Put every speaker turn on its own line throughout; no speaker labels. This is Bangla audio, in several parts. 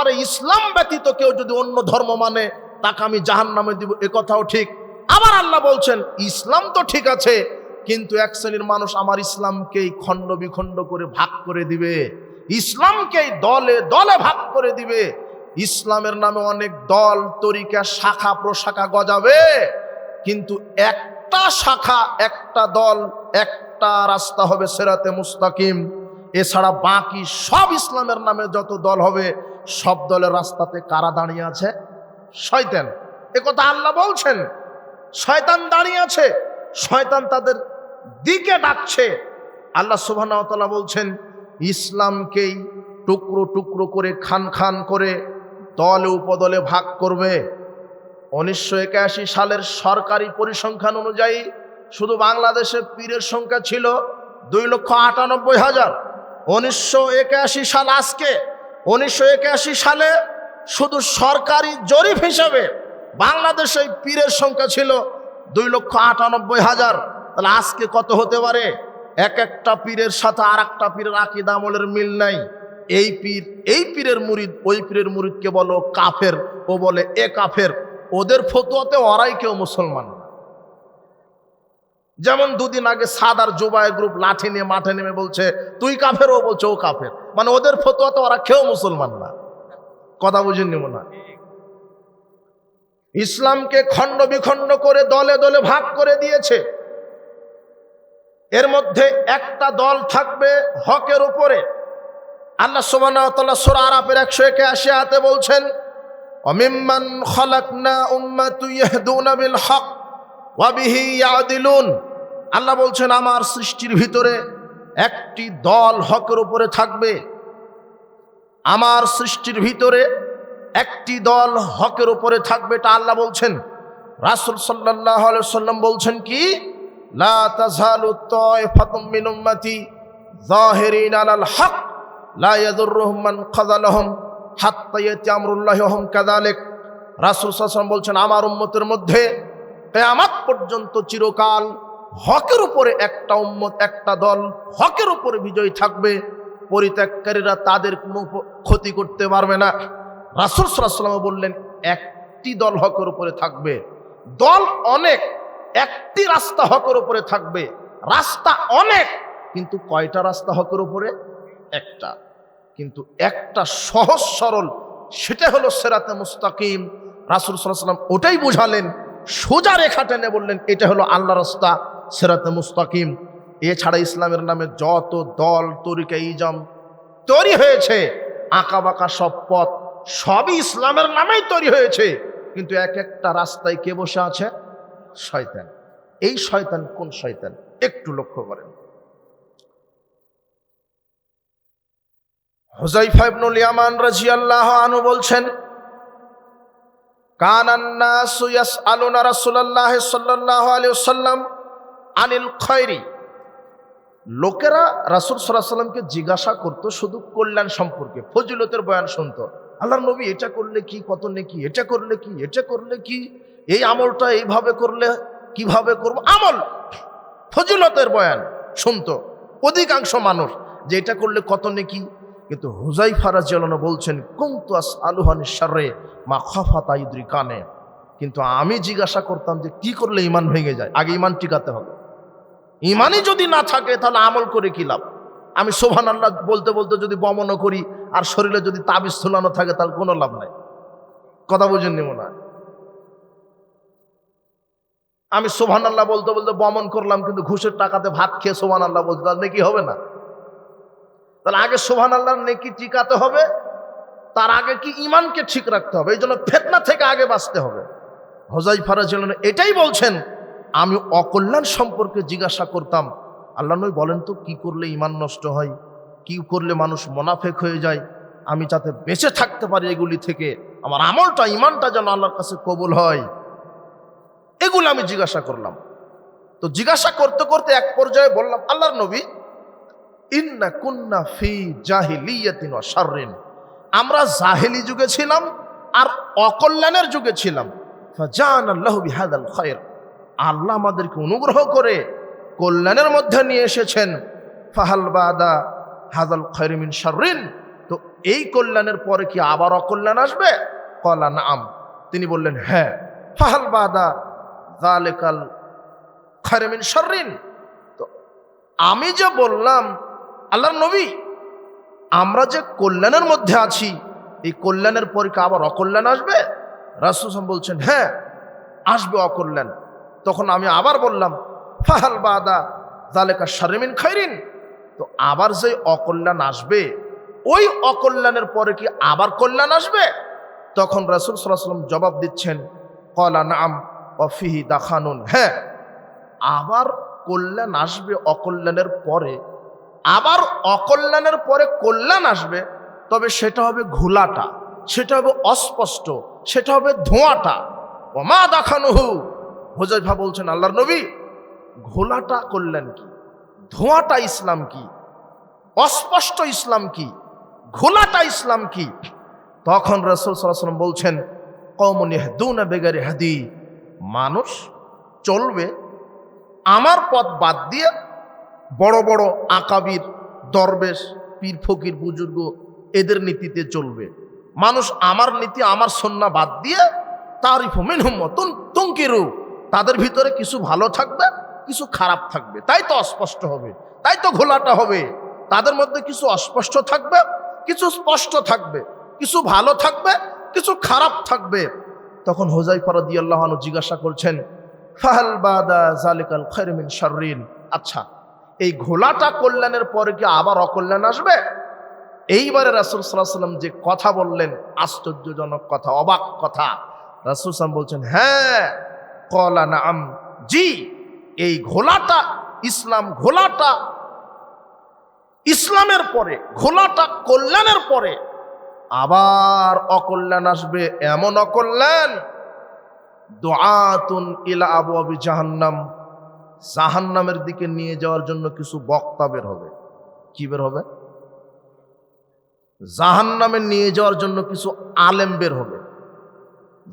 তারপরে ইসলাম ব্যতীত কেউ যদি অন্য ধর্ম মানে তাকে আমি জাহান নামে দিব, এ কথাও ঠিক। আবার আল্লাহ বলছেন, ইসলাম তো ঠিক আছে, কিন্তু এক শ্রেণির মানুষ আমার ইসলামকেই খণ্ড বিখণ্ড করে ভাগ করে দিবে। ইসলামকেই দলে দলে ভাগ করে দিবে। ইসলামের নামে অনেক দল, তরিকা, শাখা, প্রশাখা গজাবে, কিন্তু একটা শাখা, একটা দল, একটা রাস্তা হবে সেরাতে মুস্তাকিম। এছাড়া বাকি সব ইসলামের নামে যত দল হবে, সব দলের রাস্তাতে কারা দাঁড়িয়ে আছে? শয়তান। কথা আল্লাহ বলছেন, শয়তান দাঁড়িয়ে আছে, শয়তান তাদের দিকে ডাকছে। আল্লাহ সুবাহ বলছেন, ইসলামকেই টুকরো টুকরো করে, খান খান করে দলে উপদলে ভাগ করবে। উনিশশো একাশি সালের সরকারি পরিসংখ্যান অনুযায়ী শুধু বাংলাদেশে পীরের সংখ্যা ছিল দুই লক্ষ আটানব্বই হাজার। উনিশশো একাশি সাল আজকে, উনিশশো একাশি সালে শুধু সরকারি জরিপ হিসাবে বাংলাদেশে পীরের সংখ্যা ছিল দুই লক্ষ আটানব্বই হাজার। তাহলে আজকে কত হতে পারে? এক একটা পীরের সাথে আর একটা পীরের আকিদ আমলের মিল নাই। এই পীর, এই পীরের মুরিদ, ওই পীরের মুরিদকে বলো কাফের, ও বলে এ কাফের। ওদের ফতুয়াতে ওরাই কেউ মুসলমান। যেমন দুদিন আগে সাদার জুবাই গ্রুপ লাঠি নিয়ে মাঠে নেমে বলছে, তুই কাফের? ও বলছে, ও কাফের। মানে ওদের ফতোয়া তো ওরা কেউ মুসলমান না। কথা বুঝে নিব না ইসলামকে খণ্ড বিখণ্ড করে দলে দলে ভাগ করে দিয়েছে। এর মধ্যে একটা দল থাকবে হকের উপরে। আল্লাহ সুবহানাহু সূরা আরাফের 181 আয়াতে বলছেন, অমিম্মান খলাকনা ইয়াহদুনা বিল হক ওয়া বিহি ইয়াদিলুন। আল্লাহ বলছেন, আমার সৃষ্টির ভিতরে একটি দল হকের উপরে থাকবে। আমার সৃষ্টির ভিতরে একটি দল হকের উপরে থাকবে। এটা আল্লাহ বলছেন। রাসূল আলাইহি সাল্লাম বলছেন কি? হক। বলছেন, আমার উম্মতের মধ্যে কিয়ামত পর্যন্ত চিরকাল হকের উপরে একটা উম্মত, একটা দল হকের উপরে বিজয়ী থাকবে, পরিত্যাগকারীরা তাদের কোনো ক্ষতি করতে পারবে না। রাসূল ওয়াসাল্লাম বললেন, একটি দল হকের উপরে থাকবে। দল অনেক, একটি রাস্তা হকের উপরে থাকবে। রাস্তা অনেক, কিন্তু কয়টা রাস্তা হকের উপরে? একটা। কিন্তু একটা সহজ সরল, সেটা হলো সেরাতে মুস্তাকিম। রাসুল সাল্লাম ওটাই বুঝালেন, সোজা রেখা টেনে বললেন, এটা হলো আল্লাহ রাস্তা। সেরাতে মুস্তাকিম। এছাড়া ইসলামের নামে যত দল, তরিকা, ইজম তৈরি হয়েছে আঁকা বাঁকা সব পথ সবই ইসলামের নামেই তৈরি হয়েছে। কিন্তু এক একটা রাস্তায় কে বসে আছে? শয়তান। এই শয়তান কোন শয়তান? একটু লক্ষ্য করেন। হুজাইফা ইবনুল ইয়ামান রাদিয়াল্লাহু আনহু বলছেন, কানান নাসু ইয়াসআলুনা রাসূলুল্লাহ সাল্লাল্লাহু আলাইহি ওয়াসাল্লাম আনিল খয়রি। লোকেরা রাসূল সাল্লাল্লাহু সাল্লামকে জিজ্ঞাসা করতো, শুধু কল্যাণ সম্পর্কে, ফজিলতের বয়ান শুনতো? আল্লাহর নবী, এটা করলে কি? কত নেকি? এটা করলে কি? এটা করলে কি? এই আমলটা এইভাবে করলে কীভাবে করব? আমল, ফজিলতের বয়ান শুনতো। অধিকাংশ মানুষ যে এটা করলে কত নেকি? কিন্তু হুজাই ফারাজ বলছেন, কুন্তু আস আলুহানি সারে মা খফা তাইদ্রি কানে কিন্তু আমি জিজ্ঞাসা করতাম যে কি করলে ইমান ভেঙে যায়? আগে ইমান টিকাতে হবে। ইমানই যদি না থাকে, তাহলে আমল করে কি লাভ? আমি সোভান আল্লাহ বলতে বলতে যদি বমনও করি, আর শরীরে যদি তাবিজ ঝুলানো থাকে, তাহলে কোনো লাভ নাই। কথা বুঝেননি মনে হয়? আমি সোভান আল্লাহ বলতে বলতে বমন করলাম, কিন্তু ঘুষের টাকাতে ভাত খেয়ে সোভান আল্লাহ বলতে তাহলে নাকি হবে না? তাহলে আগে সোভান আল্লাহর নেকি টিকাতে হবে, তার আগে কি ইমানকে ঠিক রাখতে হবে? এই জন্য ফেতনা থেকে আগে বাঁচতে হবে। হজাই ফারাজ এটাই বলছেন আমি অকল্যাণ সম্পর্কে জিজ্ঞাসা করতাম, আল্লাহ নই বলেন তো, কি করলে ইমান নষ্ট হয়? কি করলে মানুষ মোনাফেক হয়ে যায়? আমি যাতে বেঁচে থাকতে পারি এগুলি থেকে, আমার আমলটা ইমানটা যেন আল্লাহর কাছে কবুল হয়। এগুলো আমি জিজ্ঞাসা করলাম। তো জিজ্ঞাসা করতে করতে এক পর্যায়ে বললাম, আল্লাহর নবী, ইন্না কুন্না ফি জাহিলিয়াতিন শাররিন। আমরা জাহেলি যুগে ছিলাম আর অকল্যাণের যুগে ছিলাম। ফাজান আল্লাহ বিহাদাল খায়র। আল্লাহ আমাদেরকে অনুগ্রহ করে কল্যাণের মধ্যে নিয়ে এসেছেন। ফাহাল বাদা হাদাল খৈরমিন শাররিন। তো এই কল্যাণের পরে কি আবার অকল্যাণ আসবে? কলা নাম। তিনি বললেন হ্যাঁ। ফাহাল বাদা জালেকাল খারেমিন শর্রিন। তো আমি যে বললাম, আল্লাহর নবী, আমরা যে কল্যাণের মধ্যে আছি, এই কল্যাণের পরে কি আবার অকল্যাণ আসবে? রাসুসাম বলছেন হ্যাঁ আসবে অকল্যাণ। তখন আমি আবার বললাম, ফাহাল বাদা জালেকা শারেমিন খাইরিন। তো আবার যে অকল্যাণ আসবে, ওই অকল্যাণের পরে কি আবার কল্যাণ আসবে? তখন রাসুল সাল্লাম জবাব দিচ্ছেন, কলা নাম অফিহি দাখানুন। হ্যাঁ আবার কল্যাণ আসবে অকল্যাণের পরে, আবার অকল্যাণের পরে কল্যাণ আসবে, তবে সেটা হবে ঘোলাটা, সেটা হবে অস্পষ্ট, সেটা হবে ধোঁয়াটা। ওমা দেখানুহু হোজাইফা বলছেন, আল্লাহর নবী, ঘোলাটা করলেন কি? ধোঁয়াটা ইসলাম কি? অস্পষ্ট ইসলাম কি? ঘোলাটা ইসলাম কি? তখন রসুল সাল্লাম বলছেন কমনি হেদুনা বেগারে হাদি। মানুষ চলবে আমার পথ বাদ দিয়ে বড় বড় আকাবির, দরবেশ, পীর ফকির, বুজুর্গ এদের নীতিতে চলবে। মানুষ আমার নীতি, আমার সন্না বাদ দিয়ে তারিফ মিনহুম তুঙ্কিরু তাদের ভিতরে কিছু ভালো থাকবে, কিছু খারাপ থাকবে। তাই তো অস্পষ্ট হবে, তাই তো ঘোলাটা হবে। তাদের মধ্যে কিছু অস্পষ্ট থাকবে, কিছু স্পষ্ট থাকবে, কিছু ভালো থাকবে, কিছু খারাপ থাকবে। তখন হোজাই ফরদি আল্লাহনু জিজ্ঞাসা করছেন ফাহাল বাদা জালিকাল খৈরমিন শাররিন? আচ্ছা এই ঘোলাটা কল্যাণের পরে কি আবার অকল্যাণ আসবে? এইবারে রাসুল সাল্লাম যে কথা বললেন, আশ্চর্যজনক কথা, অবাক কথা। রাসুল সাল্লাম বলছেন হ্যাঁ কলা নাম জি, এই ঘোলাটা, ইসলাম ঘোলাটা, ইসলামের পরে, ঘোলাটা কল্যাণের পরে, আবার অকল্যাণ আসবে, এমন অকল্যাণ। দোয়াতুন ইলা আবু আবি জাহান্নাম। জাহান্নামের দিকে নিয়ে যাওয়ার জন্য কিছু বক্তা বের হবে। কি বের হবে? জাহান্নামে নিয়ে যাওয়ার জন্য কিছু আলেম বের হবে।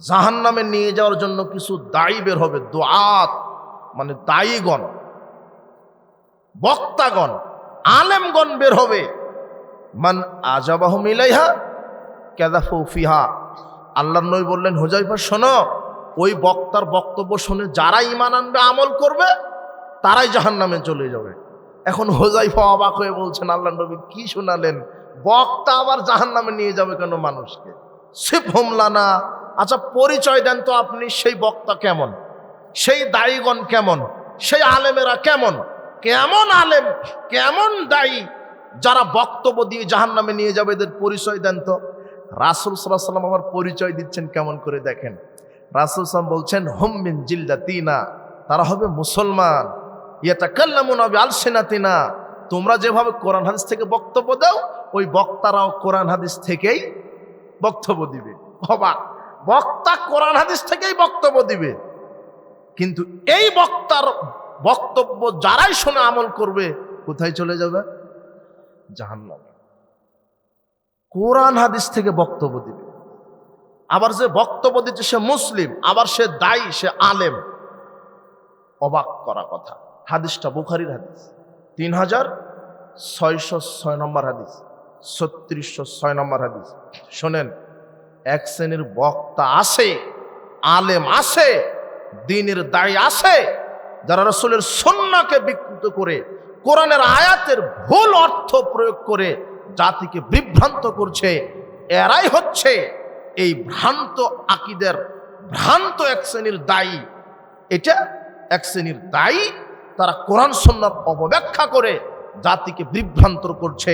জাহান্নামে নিয়ে যাওয়ার জন্য কিছু দায়ী বের হবে, দোয়াত মানে দায়ীগণ, বক্তাগণ, আলেমগণ বের হবে। মান আজাবাহ মিলাইহা কেদাফু ফিহা। আল্লাহ নই বললেন, হোজাইফা, শোনো, ওই বক্তার বক্তব্য শুনে যারা ইমান আনবে, আমল করবে, তারাই জাহান নামে চলে যাবে। এখন হোজাইফা অবাক হয়ে বলছেন আল্লাহ নবী কি শোনালেন? বক্তা আবার জাহান নামে নিয়ে যাবে কেন মানুষকে? সিফ হোমলানা আচ্ছা পরিচয় দেন তো আপনি সেই বক্তা কেমন? সেই দায়ীগণ কেমন? সেই আলেমেরা কেমন? কেমন আলেম? কেমন দায়ী? যারা বক্তব্য দিয়ে জাহান নামে নিয়ে যাবে এদের পরিচয় দেন তো। রাসুল সাল্লাম আমার পরিচয় দিচ্ছেন কেমন করে দেখেন। রাসুল সাল্লাম বলছেন হোমবিন জিল্লা তিনা তারা হবে মুসলমান। ইয়েটা কাল্লামুন হবে আলসেনা তিনা তোমরা যেভাবে কোরআন হাদিস থেকে বক্তব্য দাও, ওই বক্তারাও কোরআন হাদিস থেকেই বক্তব্য দিবে। অবাক। বক্তা কোরআন হাদিস থেকেই বক্তব্য দিবে। কিন্তু এই বক্তার বক্তব্য যারাই শোনে আমল করবে, কোথায় চলে যাবে? জাহান্নামে। কোরআন হাদিস থেকে বক্তব্য দিবে। আবার যে বক্তব্য দিচ্ছে সে মুসলিম, আবার সে দায়ী, সে আলেম। অবাক করা কথা। হাদিসটা বুখারির হাদিস। তিন হাজার ছয়শো ছয় নম্বর হাদিস। ছত্রিশশো ছয় নম্বর হাদিস। শোনেন। এক শ্রেণির বক্তা আসে, আলেম আসে, দিনের দায়ী আসে, যারা রসুলের সন্নাকে বিকৃত করে, কোরআনের আয়াতের ভুল অর্থ প্রয়োগ করে জাতিকে বিভ্রান্ত করছে, এরাই হচ্ছে এই ভ্রান্ত আকিদের, ভ্রান্ত এক শ্রেণির দায়ী। এটা এক শ্রেণির দায়ী, তারা কোরআন সন্ন্যার অপব্যাখ্যা করে জাতিকে বিভ্রান্ত করছে।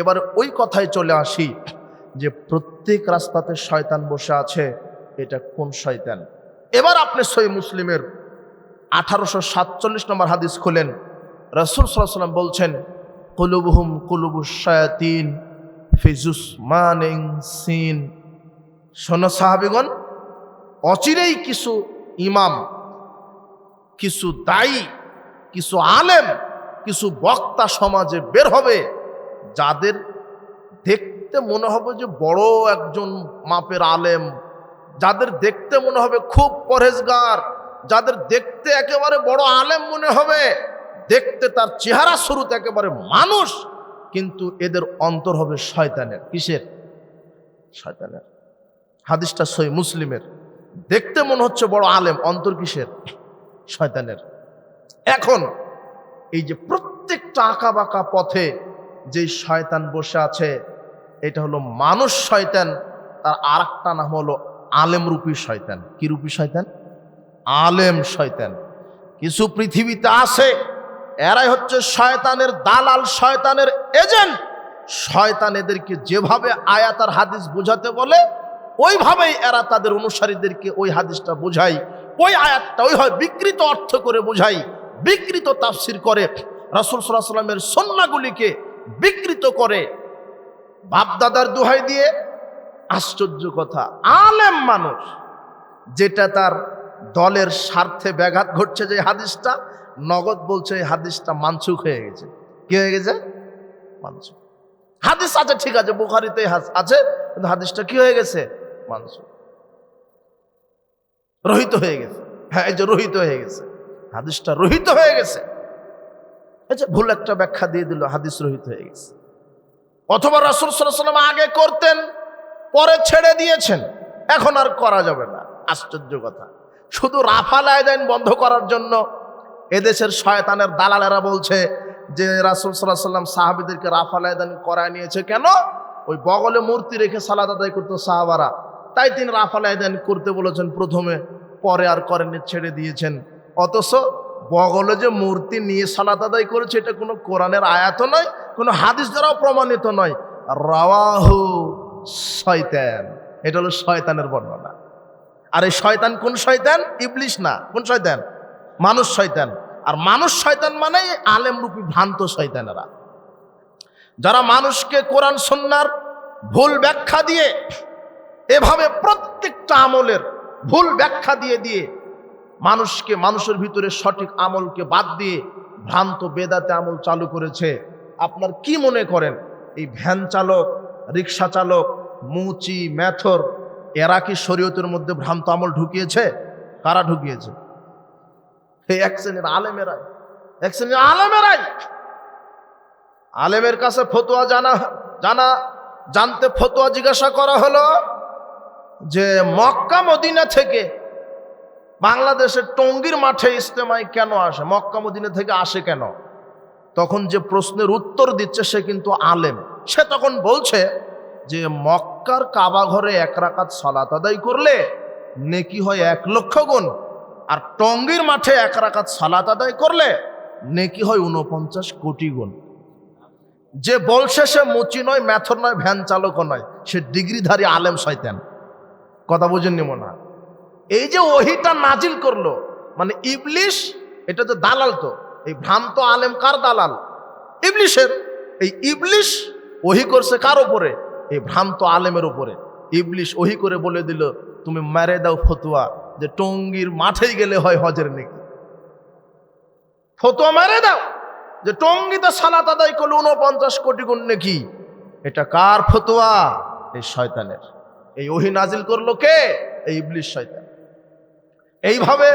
এবারে ওই কথায় চলে আসি। যে প্রত্যেক রাস্তাতে শয়তান বসে আছে, এটা কোন শয়তান? এবার আপনি সই মুসলিমের আঠারোশো সাতচল্লিশ নম্বর হাদিস খুলেন। রসুল সাল্লাম বলছেন, কুলুবহুম কুলুবু শায়াতিন ফিজুস মানিং সিন। শোনো সাহাবিগণ, অচিরেই কিছু ইমাম, কিছু দায়ী, কিছু আলেম, কিছু বক্তা সমাজে বের হবে, যাদের দেখতে মনে হবে যে বড় একজন মাপের আলেম। যাদের দেখতে মনে হবে খুব পরহেজগার, যাদের দেখতে একেবারে বড় আলেম মনে হবে, দেখতে তার চেহারা শুরুতে একেবারে মানুষ, কিন্তু এদের অন্তর হবে শয়তানের। কিসের? শয়তানের। হাদিসটা সই মুসলিমের। দেখতে মনে হচ্ছে বড় আলেম, অন্তর কিসের? শয়তানের। এখন এই যে প্রত্যেকটা আঁকা বাঁকা পথে যে শয়তান বসে আছে এটা হলো মানুষ শয়তান, তার আর একটা নাম হলো আলেম রূপী শয়তান। কি রূপী শয়তান? আলেম শয়তান। কিছু পৃথিবীতে আছে, এরাই হচ্ছে শয়তানের দালাল, শয়তানের এজেন্ট। শয়তান এদেরকে যেভাবে আয়াত আর হাদিস বোঝাতে বলে, ওইভাবেই এরা তাদের অনুসারীদেরকে ওই হাদিসটা বোঝায়, ওই আয়াতটা ওই হয় বিকৃত অর্থ করে বোঝাই বিকৃত তাফসির করে, রাসুল সাল্লাহ সাল্লামের সন্নাগুলিকে বিকৃত করে। বাপদাদার দোহাই দিয়ে আশ্চর্য কথা, আলেম মানুষ, যেটা তার দলের স্বার্থে ব্যাঘাত ঘটছে যে হাদিসটা, নগদ বলছে এই হাদিসটা মানসুক হয়ে গেছে। কি হয়ে গেছে? মানসুখ। হাদিস আছে, ঠিক আছে বুখারিতে আছে, কিন্তু হাদিসটা কি হয়ে গেছে? মানসুখ। রহিত হয়ে গেছে। হ্যাঁ এই যে রহিত হয়ে গেছে। হাদিসটা রহিত হয়ে গেছে। যে ভুল একটা ব্যাখ্যা দিয়ে দিল, হাদিস রহিত হয়ে গেছে। অথবা রাসুল সাল্লাম আগে করতেন, পরে ছেড়ে দিয়েছেন। এখন আর করা যাবে না। আশ্চর্য কথা। শুধু রাফাল আয়দান বন্ধ করার জন্য এদেশের শয়তানের দালালেরা বলছে যে রাসুল সাল্লাহ সাল্লাম সাহাবিদেরকে রাফাল আয়দান করায় নিয়েছে কেন? ওই বগলে মূর্তি রেখে সালাদ আদায় করতো সাহাবারা। তাই তিনি রাফাল আয়দান করতে বলেছেন প্রথমে, পরে আর করেননি, ছেড়ে দিয়েছেন। অথচ বগলে যে মূর্তি নিয়ে সালাত আদায় করেছে, এটা কোনো কোরআনের আয়াত নয়, কোনো হাদিস দ্বারাও প্রমাণিত নয়। রাওয়াহু শয়তান। এটা হলো শয়তানের বর্ণনা। আর এই শয়তান কোন শয়তান? ইবলিশ না। কোন শয়তান? মানুষ শয়তান। আর মানুষ শয়তান মানে আলেম রূপী ভ্রান্ত শয়তানেরা। যারা মানুষকে কোরআন সন্ন্যার ভুল ব্যাখ্যা দিয়ে, এভাবে প্রত্যেকটা আমলের ভুল ব্যাখ্যা দিয়ে দিয়ে মানুষকে, মানুষের ভিতরে সঠিক আমলকে বাদ দিয়ে ভ্রান্ত, বেদাতে আমল চালু করেছে। আপনার কি মনে করেন? এই ভ্যান চালক রিক্সা চালক, মুচি, ম্যাথর, এরা কি শরীয়তের মধ্যে ভ্রান্ত আমল ঢুকিয়েছে? কারা ঢুকিয়েছে? এই এক শ্রেণির আলেমেরাই। এক শ্রেণির আলেমেরাই! আলেমের কাছে ফতোয়া জানা জানা, জানতে ফতোয়া জিজ্ঞাসা করা হলো যে মক্কা, মদিনা থেকে বাংলাদেশের টঙ্গীর মাঠে ইস্তেমায় কেন আসে? মক্কা মদিনা থেকে আসে কেন? তখন যে প্রশ্নের উত্তর দিচ্ছে সে কিন্তু আলেম। সে তখন বলছে যে মক্কার কাবা ঘরে এক রাকাত সলাত আদায় করলে নেকি হয় এক লক্ষ গুণ, আর টঙ্গীর মাঠে এক রাকাত সালাত আদায় করলে নেকি হয় উনপঞ্চাশ কোটি গুণ। যে বলছে সে মুচি নয় ম্যাথর নয়, ভ্যান চালকও নয়, সে ডিগ্রিধারী আলেম শয়তান। কথা বুঝেননি মনে হয়? এই যে ওহিটা নাজিল করল মানে ইবলিশ, এটা তো দালাল তো, এই ভ্রান্ত আলেম কার দালাল? ইবলিশের, এই ইবলিশ ওহি করছে কার উপরে? এই ভ্রান্ত আলেমের উপরে। ইবলিশ ওহি করে বলে দিল, তুমি মেরে দাও ফতুয়া, যে টঙ্গির মাঠেই গেলে হয় হজের নাকি। ফতুয়া মেরে দাও, যে টঙ্গিতে সালাত আদায় করলে উনপঞ্চাশ কোটি গুণ নাকি। এটা কার ফতুয়া? এই শয়তানের। এই ওহি নাজিল করল কে? এই ইবলিশ শয়তান। এইভাবে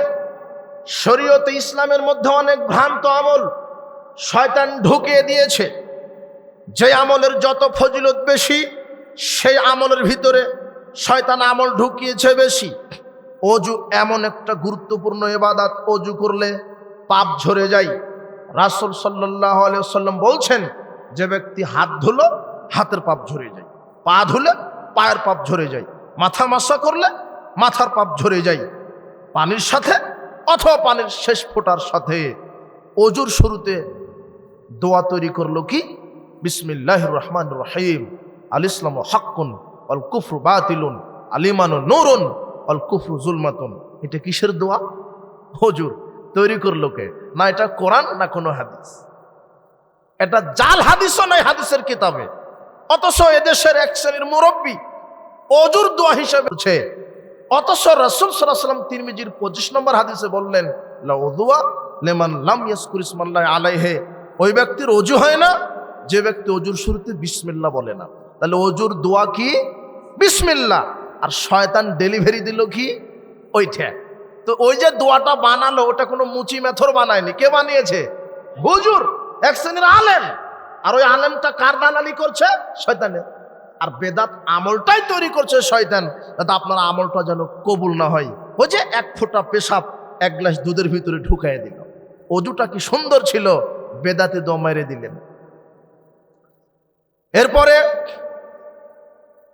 শরীয়তে ইসলামের মধ্যে অনেক ভ্রান্ত আমল শয়তান ঢুকিয়ে দিয়েছে। যে আমলের যত ফজিলত বেশি, সেই আমলের ভিতরে শয়তান আমল ঢুকিয়েছে বেশি। অজু এমন একটা গুরুত্বপূর্ণ এবাদাত অজু করলে পাপ ঝরে যায়। রাসুল সাল্লাহ সাল্লাম বলছেন, যে ব্যক্তি হাত ধুলো, হাতের পাপ ঝরে যায়। পা ধুলে পায়ের পাপ ঝরে যায়। মাথা মাসা করলে মাথার পাপ ঝরে যায়। পানির সাথে অথবা পানির শেষ ফোটার সাথে অজুর শুরুতে দোয়া তৈরি করল কি? বিসমিল্লাহ রহমান রহিম। আল ইসলাম হাক্কুন অল কুফরু বাতিলুন, আলিমান নৌরন অল কুফরু জুলমাতুন। এটা কিসের দোয়া? হজুর, তৈরি করল কে? না এটা কোরআন না কোনো হাদিস? এটা জাল হাদিসও নাই হাদিসের কিতাবে। অথচ এদেশের এক শ্রেণির মুরব্বী অজুর দোয়া হিসেবে অথচ রসুল সাল্লাম তিরমিজির পঁচিশ নম্বর হাদিসে বললেন লাউদুয়া লেমান লাম ইয়াসকুর ইসমাল্লাহ আলাইহে। ওই ব্যক্তির অজু হয় না, যে ব্যক্তি অজুর শুরুতে বিসমিল্লা বলে না। তাহলে অজুর দোয়া কি? বিসমিল্লা আর শয়তান ডেলিভারি দিল কি? ওইটা তো ওই যে দোয়াটা বানালো, ওটা কোনো মুচি মেথর বানায়নি। কে বানিয়েছে? হুজুর, এক শ্রেণির আলেম। আর ওই আলেমটা কার দালালি করছে? শয়তানের। আর বেদাত আমলটাই তৈরি করছে শয়তান তাতে আপনার আমলটা যেন কবুল না হয়। ওই যে এক ফোঁটা পেশাব, এক গ্লাস দুধের ভিতরে ঢুকাই দিল। অজুটা কি সুন্দর ছিল, বেদাতে দম মেরে দিলেন। এরপরে